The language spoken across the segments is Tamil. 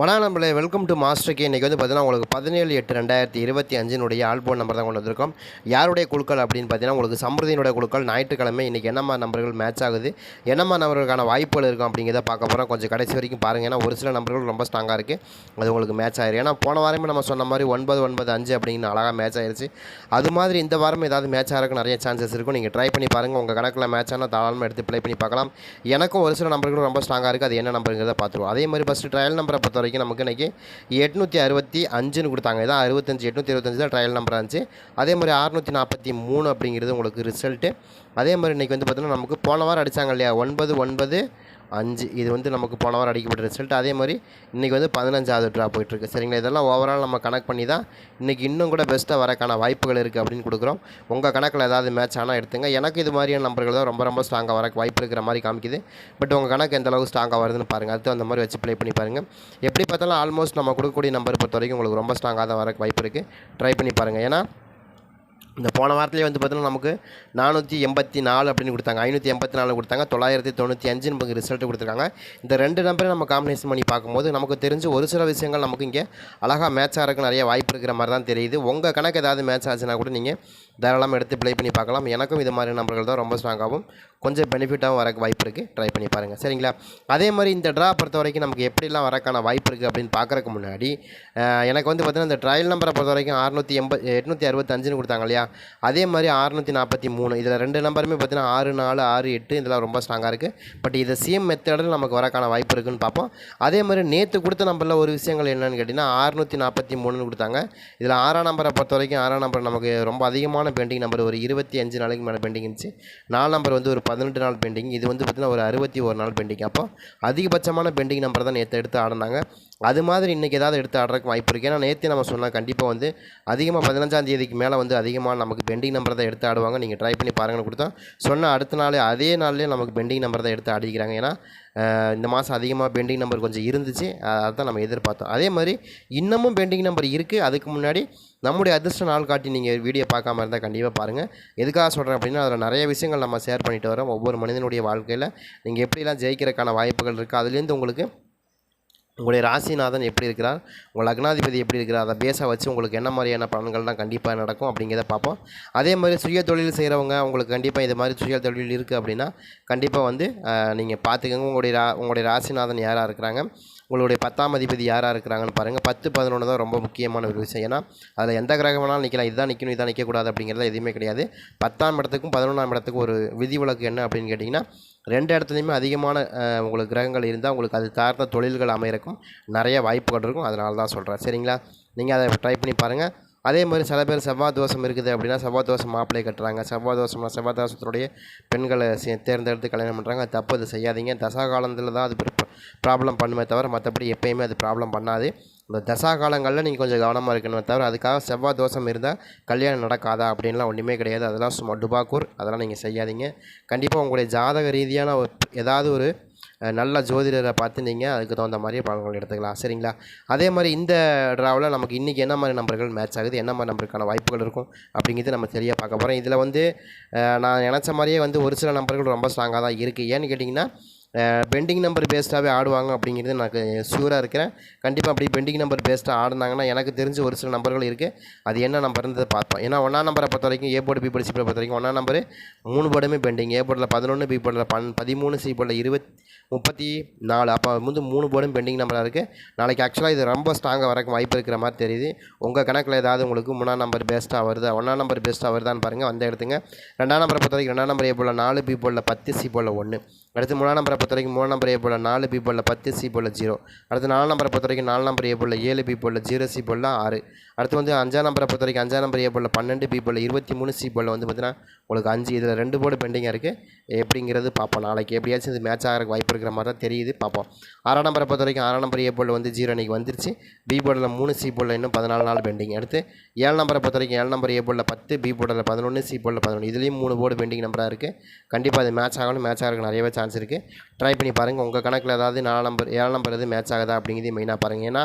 வணக்கம் நம்மளே வெல்கம் டு மாஸ்டர் கே இன்றைக்கி வந்து பார்த்தீங்கன்னா உங்களுக்கு பதினேழு எட்டு ரெண்டாயிரத்தி இருபத்தி அஞ்சினுடைய ஆல்போன் நம்பர் தான் கொண்டு வந்திருக்கோம். யாருடைய குழுக்கள் அப்படின்னு பார்த்தீங்கன்னா உங்களுக்கு சம்பிரதியினுடைய குழுக்கள் ஞாயிற்றுக்கிழமை இன்றைக்கி என்னம்மா நம்பர்கள் மேட்ச் ஆகுது என்னம்மா நம்பர்களுக்கான வாய்ப்புகள் இருக்கும் அப்படிங்கிறத பார்க்க போகிறோம் கொஞ்சம் கடைசி வரைக்கும் பாருங்கள் ஏன்னா ஒரு சில நம்பர்கள் ரொம்ப ஸ்ட்ராங்காக இருக்குது அது உங்களுக்கு மேட்ச் ஆயிரும். ஏன்னா போன வாரமே நம்ம சொன்ன மாதிரி ஒன்பது ஒன்பது அஞ்சு அப்படின்னு அழகாக மேட்ச் ஆயிடுச்சு அது மாதிரி இந்த வாரம் ஏதாவது மேட்ச் ஆகிறதுக்கு நிறைய சான்சஸ் இருக்கும். நீங்கள் ட்ரை பண்ணி பாருங்கள் உங்கள் கணக்கில் மேட்ச் ஆனால் தாராளமாக எடுத்து ப்ளே பண்ணி பார்க்கலாம். எனக்கும் ஒரு சில நம்பர்கள் ரொம்ப ஸ்ட்ராங்காக இருக்குது அது என்ன நம்பருங்கிறத பார்த்துருவோம். அதே மாதிரி ஃபஸ்ட்டு ட்ரையல் நம்பரை பொறுத்த வரைக்கும் நமக்கு இன்றைக்கி எட்நூற்றி அறுபத்தி அஞ்சுன்னு கொடுத்தாங்க. இதான் அறுபத்தஞ்சு எட்நூற்றி இருபத்தஞ்சு தான் ட்ரையல் நம்பர் இருந்துச்சு. அதே மாதிரி அறுநூற்றி நாற்பத்தி மூணு அப்படிங்கிறது உங்களுக்கு ரிசல்ட்டு அதே மாதிரி இன்றைக்கி வந்து பார்த்திங்கன்னா நமக்கு போன வாரம் அடித்தாங்க இல்லையா? ஒன்பது ஒன்பது அஞ்சு இது வந்து நமக்கு போன வாரம் அடிக்கப்பட்ட ரிசல்ட் அதே மாதிரி இன்றைக்கி வந்து பதினஞ்சாவது ட்ரா போயிட்டுருக்கு. சரிங்களா? இதெல்லாம் ஓவரால் நம்ம கனெக்ட் பண்ணி தான் இன்றைக்கி இன்னும் கூட பெஸ்ட்டாக வரக்கான வாய்ப்புகள் இருக்குது அப்படின்னு கொடுக்குறோம். உங்கள் கணக்கில் ஏதாவது மேட்ச் ஆனால் எடுத்துங்க. எனக்கு இது மாதிரியான நம்பர்கள் தான் ரொம்ப ரொம்ப ஸ்ட்ராங்காக வர வாய்ப்பு இருக்கிற மாதிரி காமிக்குது. பட் உங்கள் கணக்கு எந்த அளவுக்கு ஸ்ட்ராங்காக வருதுன்னு பாருங்கள் அடுத்து அந்த மாதிரி வச்சு ப்ளே பண்ணி பாருங்கள் எப்படி பார்த்தாலும் ஆல்மோஸ்ட் நம்ம கொடுக்கக்கூடிய நம்பர் பொறுத்த வரைக்கும் உங்களுக்கு ரொம்ப ஸ்ட்ராங்காக தான் வர வாய்ப்பு இருக்குது ட்ரை பண்ணி பாருங்கள் ஏன்னா இந்த போன வாரத்துலேயே வந்து பார்த்தீங்கன்னா நமக்கு நானூற்றி எண்பத்தி நாலு அப்படின்னு கொடுத்தாங்க. ஐநூற்றி எண்பத்தி நாலு கொடுத்தாங்க. தொள்ளாயிரத்தி தொண்ணூற்றி அஞ்சு நமக்கு ரிசல்ட் கொடுத்துருக்காங்க. இந்த ரெண்டு நம்பரை நம்ம காம்பினேஷன் பண்ணி பார்க்கும்போது நமக்கு தெரிஞ்சு ஒரு சில விஷயங்கள் நமக்கு இங்கே அழகாக மேட்ச் ஆகிறதுக்கு நிறைய வாய்ப்பு இருக்கிற மாதிரி தான் தெரியுது. உங்கள் கணக்கு ஏதாவது மேட்ச் ஆச்சுன்னா கூட நீங்கள் தாராளமாக எடுத்து ப்ளே பண்ணி பார்க்கலாம். எனக்கும் இது மாதிரி நம்பர்கள் தான் ரொம்ப ஸ்ட்ராங்காகவும் கொஞ்சம் பெனிஃபிட்டாகவும் வரக்கு வாய்ப்பு இருக்குது ட்ரை பண்ணி பாருங்கள் சரிங்களா? அதே மாதிரி இந்த ட்ரா பொறுத்த வரைக்கும் நமக்கு எப்படிலாம் வரக்கான வாய்ப்பு இருக்குது அப்படின்னு பார்க்குறக்கு முன்னாடி எனக்கு வந்து பார்த்திங்கன்னா இந்த ட்ரையல் நம்பரை பொறுத்த வரைக்கும் அறுநூற்றி எண்பது எட்நூற்றி அறுபத்தஞ்சுன்னு கொடுத்தாங்க இல்லையா? அதே மாதிரி அறுநூற்றி நாற்பத்தி மூணு இதில் ரெண்டு நம்பருமே பார்த்திங்கன்னா ஆறு நாலு ஆறு எட்டு இதெல்லாம் ரொம்ப ஸ்ட்ராங்காக இருக்குது பட் இதை சேம் மெத்தடில் நமக்கு வரக்கான வாய்ப்பு இருக்குன்னு பார்ப்போம். அதே மாதிரி நேற்று கொடுத்த நம்பரில் ஒரு விஷயங்கள் என்னென்னு கேட்டிங்கன்னா அறுநூற்றி நாற்பத்தி மூணுன்னு கொடுத்தாங்க. இதில் ஆறாம் நம்பரை பொறுத்த வரைக்கும் ஆறாம் நம்பர் நமக்கு ரொம்ப அதிகமான பெண்டிங் நம்பர் ஒரு இருபத்தி அஞ்சு நாளைக்கு மேலே பெண்டிங் இருந்துச்சு. நாலு நம்பர் வந்து ஒரு பதினெட்டு நாள் பெண்டிங் இது வந்து பார்த்திங்கன்னா ஒரு அறுபத்தி ஒரு நாள் பெண்டிங் அப்போ அதிகபட்சமான பெண்டிங் நம்பர் தான் நேற்று எடுத்து ஆடினாங்க. அது மாதிரி இன்றைக்கி ஏதாவது எடுத்து ஆடுறதுக்கு வாய்ப்பு இருக்குது ஏன்னா நேற்று நம்ம சொன்னால் கண்டிப்பாக வந்து அதிகமாக பதினஞ்சாம் தேதிக்கு மேலே வந்து அதிகமாக நமக்கு பெண்டிங் நம்பர் தான் எடுத்து ஆடுவாங்க. நீங்கள் ட்ரை பண்ணி பாருங்கன்னு கொடுத்தோம் சொன்ன அடுத்த நாளே அதே நாள்லேயே நமக்கு பெண்டிங் நம்பர் தான் எடுத்து ஆடிக்கிறாங்க. ஏன்னா இந்த மாதம் அதிகமாக பெண்டிங் நம்பர் கொஞ்சம் இருந்துச்சு. அதை நம்ம எதிர்பார்த்தோம். அதே மாதிரி இன்னமும் பெண்டிங் நம்பர் இருக்குது அதுக்கு முன்னாடி நம்முடைய அதிர்ஷ்ட நாள் காட்டி நீங்கள் வீடியோ பார்க்காம இருந்தால் கண்டிப்பாக பாருங்கள் எதுக்காக சொல்கிறேன் அப்படின்னா அதில் நிறைய விஷயங்கள் நம்ம ஷேர் பண்ணிட்டு வரோம் ஒவ்வொரு மனிதனுடைய வாழ்க்கையில் நீங்கள் எப்படிலாம் ஜெயிக்கிறதுக்கான வாய்ப்புகள் இருக்குது அதுலேருந்து உங்களுக்கு உங்களுடைய ராசிநாதன் எப்படி இருக்கிறார்? உங்கள் லக்னாதிபதி எப்படி இருக்கிறார்? அதை பேச வச்சு உங்களுக்கு என்ன மாதிரியான பலன்கள்லாம் கண்டிப்பாக நடக்கும் அப்படிங்கிறத பார்ப்போம். அதே மாதிரி சுய தொழில் செய்கிறவங்க உங்களுக்கு கண்டிப்பாக இது மாதிரி சுய தொழில் இருக்குது அப்படின்னா கண்டிப்பாக வந்து நீங்கள் பார்த்துக்கோங்க. உங்களுடைய ரா உங்களுடைய ராசிநாதன் யாராக இருக்கிறாங்க? உங்களுடைய பத்தாம் அதிபதி யாராக இருக்கிறாங்கன்னு பாருங்கள் பத்து பதினொன்று தான் ரொம்ப முக்கியமான ஒரு விஷயம். ஏன்னா அதில் எந்த கிரகம் வேணாலும் நிற்கலாம் இதுதான் நிற்கணும் இதான் நிற்கக்கூடாது அப்படிங்கிறது எதுவுமே கிடையாது. பத்தாம் இடத்துக்கும் பதினொன்றாம் இடத்துக்கும் ஒரு விதிவிலக்கு என்ன அப்படின்னு கேட்டிங்கன்னா ரெண்டு இடத்துலையுமே அதிகமான உங்களுக்கு கிரகங்கள் இருந்தால் உங்களுக்கு அது சார்ந்த தொழில்கள் அமையறக்கும் நிறைய வாய்ப்புகள் இருக்கும். அதனால தான் சொல்கிறேன் சரிங்களா? நீங்கள் அதை ட்ரை பண்ணி பாருங்கள் அதே மாதிரி சில பேர் செவ்வாய் தோஷம் இருக்குது அப்படின்னா செவ்வாய் தோஷம் மாப்பிள்ளை கட்டுறாங்க. செவ்வாய் தோஷம்னா செவ்வாய் தோஷத்துடைய பெண்களை தேர்ந்தெடுத்து கல்யாணம் பண்ணுறாங்க அது தப்பு அது செய்யாதீங்க. தசா காலத்தில் தான் அது ப்ராப்ளம் பண்ணுமே தவிர மற்றபடி எப்பயுமே அது ப்ராப்ளம் பண்ணாது. இந்த தசா காலங்களில் நீங்கள் கொஞ்சம் கவனமாக இருக்கணுமே தவிர அதுக்காக செவ்வாய் தோஷம் இருந்தால் கல்யாணம் நடக்காதா அப்படின்லாம் ஒன்றுமே கிடையாது. அதெல்லாம் சும்மா டுபாக்கூர். அதெல்லாம் நீங்கள் செய்யாதீங்க. கண்டிப்பாக உங்களுடைய ஜாதக ரீதியான ஒரு ஏதாவது ஒரு நல்ல ஜோதிடரை பார்த்து நீங்கள் அதுக்கு தகுந்த மாதிரி பலன்கள் எடுத்துக்கலாம். சரிங்களா? அதே மாதிரி இந்த ட்ராவில் நமக்கு இன்றைக்கி என்ன மாதிரி நம்பர்கள் மேட்ச் ஆகுது? என்ன மாதிரி நம்பருக்கான வாய்ப்புகள் இருக்கும்? அப்படிங்கிறது நம்ம சரியாக பார்க்க போகிறோம் இதில் வந்து நான் நினச்ச மாதிரியே வந்து ஒரு சில நம்பர்கள் ரொம்ப ஸ்ட்ராங்காக தான் இருக்குது ஏன்னு கேட்டிங்கன்னா பெண்டிங் நம்பர் பேஸ்டாகவே ஆடுவாங்க அப்படிங்கிறது எனக்கு ஷூராக இருக்கிறேன். கண்டிப்பாக அப்படி பெண்டிங் நம்பர் பேஸ்டாக ஆடினாங்கன்னா எனக்கு தெரிஞ்ச ஒரு சில நம்பர்கள் இருக்குது அது என்ன நம்பர்ன்றது பார்ப்போம். ஏன்னா ஒன்றா நம்பரை பொறுத்த வரைக்கும் A board B board C board பொறுத்த வரைக்கும் ஒன்றா நம்பர் மூணு போர்டுமே பெண்டிங் ஏ போர்டில் பதினொன்று பி போர்டில் பன் பதிமூணு சி போர்டில் இருபத் முப்பத்தி நாலு. அப்போ வந்து மூணு போர்டும் பெண்டிங் நம்பராக இருக்குது நாளைக்கு ஆக்சுவலாக இது ரொம்ப ஸ்ட்ராங்காக வரக்கு வாய்ப்பு இருக்கிற மாதிரி தெரியுது. உங்கள் கணக்கில் ஏதாவது உங்களுக்கு மூணாம் நம்பர் பெஸ்ட்டாக வருதா ஒன்றாம் நம்பர் பெஸ்ட்டாக வருதான்னு பாருங்கள் வந்து எடுத்துங்க. ரெண்டாம் நம்பரை பொறுத்த வரைக்கும் ரெண்டாம் நம்பர் ஏ போல் நாலு பி போலில் பத்து சி போலில் ஒன்று அடுத்து மூணாம் நம்பரை பொறுத்த வரைக்கும் மூணு நம்பர் ஏ போல் நாலு பி போலில் பத்து சி போலில் ஜீரோ அடுத்து நாலு நம்பரை பொறுத்த வரைக்கும் நாலு நம்பர் ஏ போலில் ஏழு பி போலில் ஜீரோ சி போலில் ஆறு. அடுத்து வந்து அஞ்சாம் நம்பரை பொறுத்த வரைக்கும் அஞ்சாம் நம்பர் ஏ போலில் பன்னெண்டு பி போலில் இருபத்தி மூணு சி போலில் வந்து பார்த்தீங்கன்னா உங்களுக்கு அஞ்சு இதில் ரெண்டு போர்டு பெண்டிங்காக இருக்குது எப்படிங்கிறது பார்ப்போம் நாளைக்கு. எப்படியாச்சும் இது மேட்ச் ஆகிறதுக்கு வாய்ப்பு இருக்குது இருக்கிற மாதிரி தான் தெரியுது. பார்ப்போம். ஆறாம் நம்பரை பொறுத்த வரைக்கும் ஆறாம் நம்பர் ஏ போர்டில் வந்து ஜீரோ இன்றைக்கி வந்துருச்சு. பி போர்டில் மூணு சி போர்டில் இன்னும் பதினாலு நாள் பெண்டிங் அடுத்து ஏழு நம்பரை பொறுத்த வரைக்கும் ஏழு நம்பர் ஏ போர்டில் பத்து பி போர்டில் பதினொன்று சி போர்டில் பதினொன்று இதுலேயும் மூணு போர்டு பெண்டிங் நம்பராக இருக்குது கண்டிப்பாக அது மேட்ச் ஆகணும். மேட்ச் ஆகிறதுக்கு நிறையவே சான்ஸ் இருக்குது ட்ரை பண்ணி பாருங்கள் உங்கள் கணக்கில் ஏதாவது நாலு நம்பர் ஏழு நம்பர் எது மேட்ச் ஆகுதா அப்படிங்கிறது மெயினாக பாருங்கள் ஏன்னா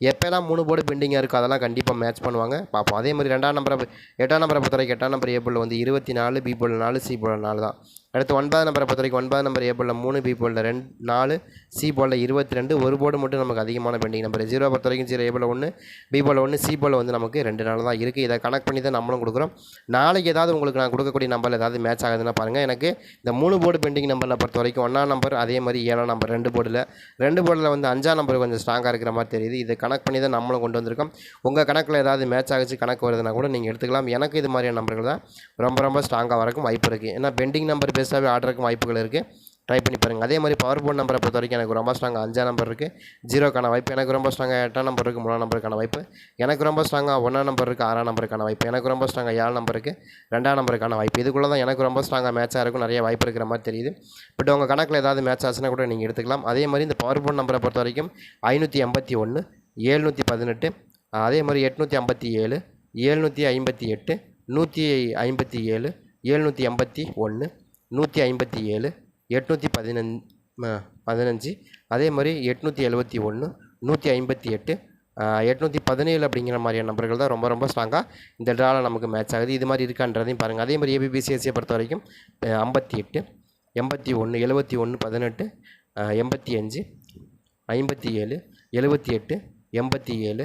எப்போல்லாம் மூணு போர்டு பெண்டிங்காக இருக்கோ அதெல்லாம் கண்டிப்பாக மேட்ச் பண்ணுவாங்க. பார்ப்போம். அதே மாதிரி ரெண்டாம் நம்பரை எட்டாம் நம்பரை பொறுத்த வரைக்கும் எட்டாம் நம்பர் ஏ வந்து இருபத்தி நாலு பி போல் நாலு சி போல் நாலு தான். அடுத்து ஒன்பது நம்பரை பொறுத்த வரைக்கும் ஒன்பதாம் நம்பர் ஏ போலில் மூணு பி போலில் ரெண்டு நாலு சி போலில் இருபத்தி ரெண்டு. ஒரு போர்டு மட்டும் நமக்கு அதிகமான பெண்டிங் நம்பர் ஜீரோ பொறுத்த வரைக்கும் ஜீரோ ஏ ஒன்று பி போல் ஒன்று சி போல் வந்து நமக்கு ரெண்டு நாள் தான் இருக்குது இதை கனெக்ட் பண்ணி தான் நம்மளும் கொடுக்குறோம். நாளைக்கு ஏதாவது உங்களுக்கு நான் கொடுக்கக்கூடிய நம்பரில் ஏதாவது மேட்ச் ஆகுதுன்னா பாருங்கள் எனக்கு இந்த மூணு போர்டு பெண்டிங் நம்பரில் பொறுத்த வரைக்கும் ஒன்றாம் நம்பர் அதே மாதிரி ஏழாம் நம்பர் ரெண்டு போர்டில் ரெண்டு போர்டில் வந்து அஞ்சாம் நம்பர் கொஞ்சம் ஸ்ட்ராங்காக இருக்கிற மாதிரி தெரியுது. இதை கணக்கு பண்ணி தான் நம்மளும் கொண்டு வந்திருக்கோம். உங்கள் கணக்கில் ஏதாவது மேட்ச் ஆகிச்சு கணக்கு வருதுன்னா கூட நீங்கள் எடுத்துக்கலாம். எனக்கு இது மாதிரியான நம்பர்கள் தான் ரொம்ப ரொம்ப ஸ்ட்ராங்காக வரக்கும் வாய்ப்பு இருக்குது ஏன்னா பெண்டிங் நம்பர் பேஸாகவே ஆர்டருக்கும் வாய்ப்புகள் இருக்குது ட்ரை பண்ணி பாருங்கள் அதே மாதிரி பவர் போர்ட் நம்பரை பொறுத்த வரைக்கும் எனக்கு ரொம்ப ஸ்ட்ராங்காக அஞ்சாம் நம்பர் இருக்குது ஜீரோக்கான வாய்ப்பு. எனக்கு ரொம்ப ஸ்ட்ராங்காக எட்டாம் நம்பர் இருக்குது மூணாம் நம்பருக்கான வாய்ப்பு. எனக்கு ரொம்ப ஸ்ட்ராங்காக ஒன்றாம் நம்பர் இருக்குது ஆறாம் நம்பருக்கான வாய்ப்பு. எனக்கு ரொம்ப ஸ்ட்ராங்காக ஏழு நம்பருக்கு ரெண்டாம் நம்பருக்கான வாய்ப்பு. இதுக்குள்ளே தான் எனக்கு ரொம்ப ஸ்ட்ராங்காக மேட்சாக இருக்கும் நிறைய வாய்ப்பு இருக்கிற மாதிரி தெரியுது. பட் உங்கள் கணக்கில் ஏதாவது மேட்ச் ஆச்சுன்னா கூட நீங்கள் எடுத்துக்கலாம். அதே மாதிரி இந்த பவர் போர்ட் நம்பரை பொறுத்த வரைக்கும் ஐநூற்றி எண்பத்தி ஒன்று ஏழ்நூற்றி பதினெட்டு அதே மாதிரி எட்நூற்றி ஐம்பத்தி ஏழு ஏழ்நூற்றி ஐம்பத்தி எட்டு நூற்றி ஐம்பத்தி ஏழு ஏழ்நூற்றி எண்பத்தி ஒன்று நூற்றி ஐம்பத்தி ஏழு எட்நூற்றி பதினஞ் பதினஞ்சு அதே மாதிரி எட்நூற்றி எழுபத்தி ஒன்று நூற்றி ஐம்பத்தி எட்டு எட்நூற்றி பதினேழு அப்படிங்கிற மாதிரியான நம்பர்கள் தான் ரொம்ப ரொம்ப ஸ்ட்ராங்காக இந்த ட்ராவில் நமக்கு மேட்ச் ஆகுது. இது மாதிரி இருக்கான்றதையும் பாருங்கள் அதே மாதிரி ஏபிபிசிஎஸ்சியை பொறுத்த வரைக்கும் ஐம்பத்தி எட்டு எண்பத்தி ஒன்று எழுபத்தி ஒன்று பதினெட்டு எண்பத்தி அஞ்சு ஐம்பத்தி ஏழு எழுபத்தி எட்டு எண்பத்தி ஏழு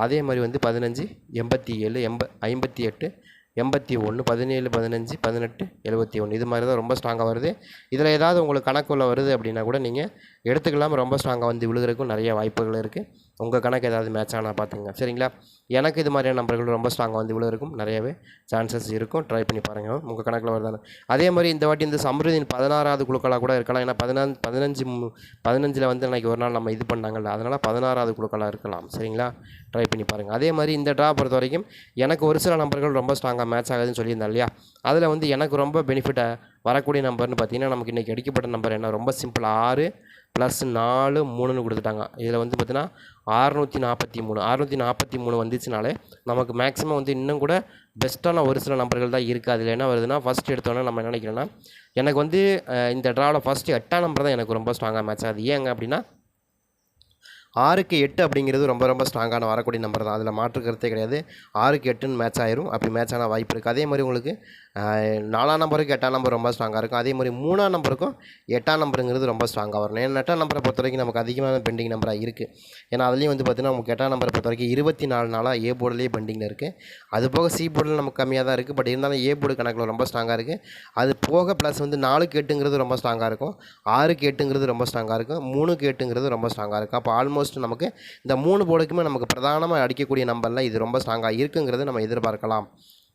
அதே மாதிரி வந்து பதினஞ்சு எண்பத்தி ஏழு எண்ப ஐம்பத்தி எட்டு எண்பத்தி ஒன்று பதினேழு பதினஞ்சு பதினெட்டு எழுபத்தி ஒன்று. இது மாதிரி தான் ரொம்ப ஸ்ட்ராங்காக வருது. இதில் ஏதாவது உங்களுக்கு கணக்குள்ள வருது அப்படின்னா கூட நீங்கள் எடுத்துக்கலாம் ரொம்ப ஸ்ட்ராங்காக வந்து விழுகிறதுக்கும் நிறைய வாய்ப்புகள் இருக்குது உங்கள் கணக்கு ஏதாவது மேட்ச் ஆனால் பார்த்துங்க. சரிங்களா? எனக்கு இது மாதிரியான நம்பர்கள் ரொம்ப ஸ்ட்ராங்காக வந்து விழுகிறதுக்கும் நிறையவே சான்சஸ் இருக்கும். ட்ரை பண்ணி பாருங்கள் உங்கள் கணக்கில் வருதானே அதே மாதிரி இந்த வாட்டி இந்த சம்ருதின் பதினாறாவது குழுக்களாக கூட இருக்கலாம். ஏன்னா பதினா பதினஞ்சு மு- பதினஞ்சில் வந்து இன்றைக்கி ஒரு நாள் நம்ம இது பண்ணாங்கல்ல. அதனால் பதினாறாவது குழுக்களாக இருக்கலாம். சரிங்களா? ட்ரை பண்ணி பாருங்கள் அதே மாதிரி இந்த ட்ரா பொறுத்த வரைக்கும் எனக்கு ஒரு சில நம்பர்கள் ரொம்ப ஸ்ட்ராங்காக மேட்ச் ஆகுதுன்னு சொல்லியிருந்தேன் இல்லையா? அதில் வந்து எனக்கு ரொம்ப பெனிஃபிட்டாக வரக்கூடிய நம்பர்னு பார்த்தீங்கன்னா நமக்கு இன்றைக்கி அடிக்கப்பட்ட நம்பர் என்ன? ரொம்ப சிம்பிள் ஆறு ப்ளஸ் நாலு மூணுன்னு கொடுத்துட்டாங்க. இதில் வந்து பார்த்தீங்கன்னா அறுநூற்றி நாற்பத்தி மூணு. அறுநூற்றி நாற்பத்தி மூணு வந்துச்சுனாலே நமக்கு மேக்ஸிமம் வந்து இன்னும் கூட பெஸ்ட்டான ஒரு சில நம்பர்கள் தான் இருக்குது அதில் என்ன வருதுன்னா ஃபஸ்ட் எடுத்தோன்னே நம்ம என்ன நினைக்கிறோன்னா எனக்கு வந்து இந்த ட்ராவில் ஃபஸ்ட்டு எட்டாம் நம்பர் தான் எனக்கு ரொம்ப ஸ்ட்ராங்காக மேட்ச் ஆகுது. ஏங்க அப்படின்னா ஆறுக்கு எட்டு அப்படிங்கிறது ரொம்ப ரொம்ப ஸ்ட்ராங்கான வரக்கூடிய நம்பர் தான். அதில் மாற்று கருத்தே கிடையாது. ஆறுக்கு எட்டுன்னு மேட்ச் ஆயிரும். அப்படி மேட்ச் ஆன வாய்ப்பு இருக்குது அதே மாதிரி உங்களுக்கு நாலாம் நம்பருக்கு எட்டாம் நம்பர் ரொம்ப ஸ்ட்ராங்காக இருக்கும். அதே மாதிரி மூணாம் நம்பருக்கும் எட்டாம் நம்பருங்கிறது ரொம்ப ஸ்ட்ராங்காக வரும் ஏன்னா எட்டாம் நம்பரை பொறுத்த வரைக்கும் நமக்கு அதிகமான பெண்டிங் நம்பராக இருக்குது ஏன்னா அதுலேயும் வந்து பார்த்திங்கன்னா நமக்கு எட்டாம் நம்பரை பொறுத்த வரைக்கும் இருபத்தி நாலு நாளாக ஏ போர்டிலேயே பெண்டிங்கில் இருக்குது அது போக சி போர்டில் நமக்கு கம்மியாக தான் இருக்குது பட் இருந்தாலும் ஏ போர்டு கணக்கில் ரொம்ப ஸ்ட்ராங்காக இருக்குது அது போக ப்ளஸ் வந்து நாலுக்கு எட்டுங்கிறது ரொம்ப ஸ்ட்ராங்காக இருக்கும். ஆறுக்கு எட்டுங்கிறது ரொம்ப ஸ்ட்ராங்காக இருக்கும். மூணுக்கு எட்டுங்கிறது ரொம்ப ஸ்ட்ராங்காக இருக்கும். அப்போ ஆல்மோஸ்ட் நமக்கு இந்த மூணு போர்டுக்குமே நமக்கு பிரதானமாக அடிக்கக்கூடிய நம்பரில் இது ரொம்ப ஸ்ட்ராங்காக இருக்குங்கிறது நம்ம எதிர்பார்க்கலாம்.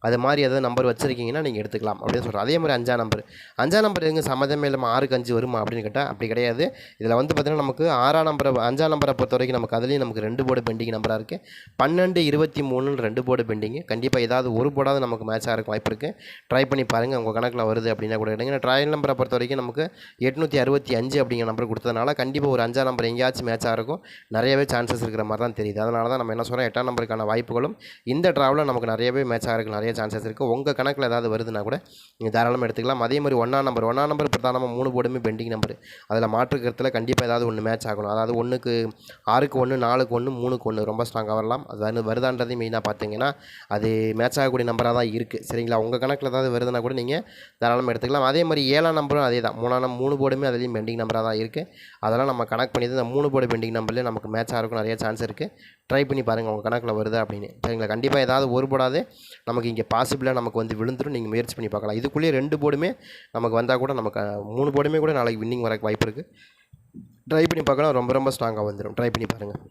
அது மாதிரி ஏதாவது நம்பர் வச்சுருக்கீங்கன்னா நீங்கள் எடுத்துக்கலாம் அப்படின்னு சொல்கிறோம் அதே மாதிரி அஞ்சாம் நம்பர் அஞ்சாம் நம்பர் எங்கே சம்மதமே இல்லாமல் ஆறுக்கு அஞ்சு வருமா அப்படின்னு கேட்டால் அப்படி கிடையாது. இதில் வந்து பார்த்திங்கன்னா நமக்கு ஆறாம் நம்பரை அஞ்சாம் நம்பரை பொறுத்த வரைக்கும் நமக்கு அதுலேயும் நமக்கு ரெண்டு போர்டு பெண்டிங் நம்பராக இருக்குது பன்னெண்டு இருபத்தி மூணுன்னு ரெண்டு போர்டு பெண்டிங்கு கண்டிப்பாக ஏதாவது ஒரு போர்டாவது நமக்கு மேட்சாக இருக்கும் வாய்ப்பு இருக்குது ட்ரை பண்ணி பாருங்கள் உங்கள் கணக்கில் வருது அப்படின்னா கூட எடுங்க ட்ரையல் நம்பரை பொறுத்த வரைக்கும் நமக்கு எட்நூற்றி அறுபத்தி அஞ்சு அப்படிங்கிற நம்பர் கொடுத்ததுனால கண்டிப்பாக ஒரு அஞ்சா நம்பர் எங்கேயாச்சும் மேட்சாக இருக்கும் நிறையவே சான்சஸ் இருக்கிற மாதிரி தான் தெரியுது. அதனால தான் நம்ம என்ன சொல்கிறோம் எட்டாம் நம்பருக்கான வாய்ப்புகளும் இந்த ட்ராவலில் நமக்கு நிறையவே மேட்சாக இருக்கும் நிறைய சான்சஸ் இருக்குது உங்கள் கணக்கில் ஏதாவது வருதுன்னா கூட நீங்கள் தாராளமாக எடுத்துக்கலாம். அதே மாதிரி ஒன்றாம் நம்பர் ஒன்றா நம்பர் பிரதானமாக மூணு போர்டுமே பெண்டிங் நம்பர் அதில் மாற்று கருத்தில் கண்டிப்பாக ஏதாவது ஒன்று மேட்ச் ஆகணும். அதாவது ஒன்றுக்கு ஆறுக்கு ஒன்று நாலுக்கு ஒன்று மூணுக்கு ஒன்று ரொம்ப ஸ்ட்ராங்காக வரலாம். அது வருதான்றதையும் மெயினாக பார்த்தீங்கன்னா அது மேட்ச் ஆகக்கூடிய நம்பராக தான் இருக்குது சரிங்களா? உங்கள் கணக்கில் ஏதாவது வருதுன்னா கூட நீங்கள் தாராளமாக எடுத்துக்கலாம். அதே மாதிரி ஏழாம் நம்பரும் அதே தான் மூணாம் மூணு போர்டுமே அதுலேயும் பெண்டிங் நம்பராக தான் இருக்குது அதெல்லாம் நம்ம கணக்கு பண்ணி இந்த மூணு போர்டு பெண்டிங் நம்பர்லேயே நமக்கு மேட்ச் ஆகிறதுக்கு நிறைய சான்ஸ் இருக்குது ட்ரை பண்ணி பாருங்கள் உங்கள் கணக்கில் வருதா அப்படின்னு. சரிங்களா? கண்டிப்பாக ஏதாவது ஒரு போடாது நமக்கு இங்கே பாசிபிளாக நமக்கு வந்து விழுந்துடும் நீங்கள் முயற்சி பண்ணி பார்க்கலாம். இதுக்குள்ளேயே ரெண்டு போர்டுமே நமக்கு வந்தால் கூட நமக்கு மூணு போர்டுமே கூட நாளைக்கு வின்னிங் வரக்கு வாய்ப்பு இருக்குது ட்ரை பண்ணி பார்க்கலாம். ரொம்ப ரொம்ப ஸ்ட்ராங்காக வந்துடும் ட்ரை பண்ணி பாருங்கள்